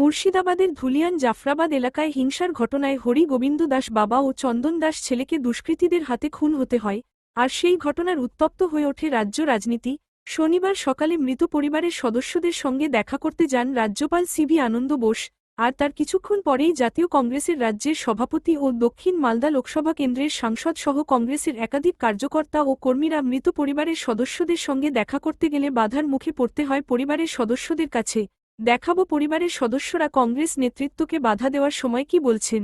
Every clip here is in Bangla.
মুর্শিদাবাদের ধুলিয়ান জাফরাবাদ এলাকায় হিংসার ঘটনায় হরি গোবিন্দ দাস বাবা ও চন্দন দাস ছেলেকে দুষ্কৃতীদের হাতে খুন হতে হয়, আর সেই ঘটনার উত্তপ্ত হয়ে ওঠে রাজ্য রাজনীতি। শনিবার সকালে মৃত পরিবারের সদস্যদের সঙ্গে দেখা করতে যান রাজ্যপাল সিবি আনন্দ বোস, আর তার কিছুক্ষণ পরেই জাতীয় কংগ্রেসের রাজ্যের সভাপতি ও দক্ষিণ মালদা লোকসভা কেন্দ্রের সাংসদ সহ কংগ্রেসের একাধিক কার্যকর্তা ও কর্মীরা মৃত পরিবারের সদস্যদের সঙ্গে দেখা করতে গেলে বাধার মুখে পড়তে হয় পরিবারের সদস্যদের কাছে। দেখাবো পরিবারের সদস্যরা কংগ্রেস নেতৃত্বকে বাধা দেওয়ার সময় কি বলছেন?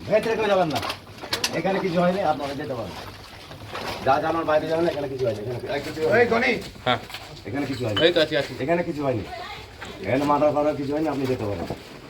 ভেতরে কেউ যাবেন না? এখানে কিছু হয়নি আপনারা যেতে পারেন। যা জানার বাইরে যাবেন এখানে কিছু হয়নি এখানে কিছু হয়নি। হ্যাঁ এখানে কিছু হয়নি। এই তো আছি আছি। এখানে মার্ডার করার কিছু হয়নি আপনি যেতে পারেন।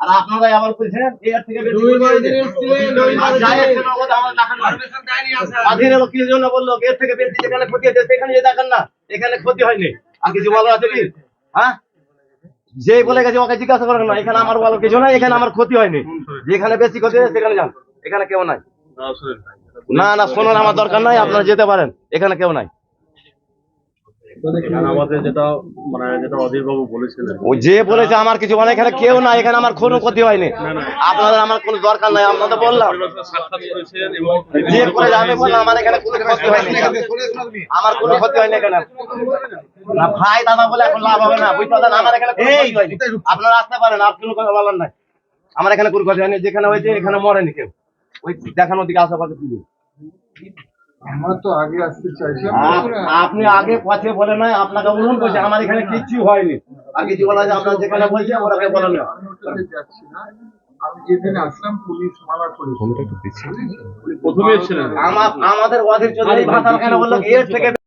আর আপনারা আবার বলছেন এর থেকে কি জন্য বলল এর থেকে বেশি যেখানে ক্ষতি হয়েছে সেখানে যে দেখান না। এখানে ক্ষতি হয়নি। আর কিছু বলার আছে কি? হ্যাঁ? যে বলে গেছে ওকে জিজ্ঞাসা করেন না। এখানে আমার বলার কিছু নাই এখানে আমার ক্ষতি হয়নি। যেখানে বেশি ক্ষতি হয়েছে সেখানে যান। এখানে কেউ নাই। না না শোনার আমার দরকার নাই আপনারা যেতে পারেন। এখানে কেউ নাই এখানে আমাদের যেটা মানে যেটা অধীর বাবু বলেছিলেন ও যে বলেছে আমার কিছু মানে এখানে কেউ নাই এখানে আমার কোনো ক্ষতি হয়নি। আপনাদের আমার কোনো দরকার নাই আপনাদের বললাম। যে করে আমি বললাম আমার এখানে কোনো ক্ষতি হয়নি। আমার কোনো ক্ষতি হয়নি এখানে। না ভাই দাদা বলে এখন লাভ হবে না বুঝতে পারছেন? আমার এখানে কোনো আপনারা আসতে পারেন আর কোনো কথা বলার নাই। আমার এখানে কোনো ক্ষতি হয়নি যেখানে হয়েছে এখানে মরেনি কেউ। ওই দেখানোর দিকে আশেপাশে পুজো। আমরা তো আগে আসতে চাইছিলাম। আপনি আগে পথে বলে নয় আপনাকে অনুরোধ বলছে আমার এখানে কিচ্ছু হয়নি। আগে যে বলা যায় আপনার যেখানে বলছে ওরাকে বলে না আমি যাচ্ছি না। আমি যেদিন আসলাম পুলিশ করেছে প্রথমে ছিলেন আমার আমাদের ওয়াদের চৌধুরী ভাষার কেন বলল এর থেকে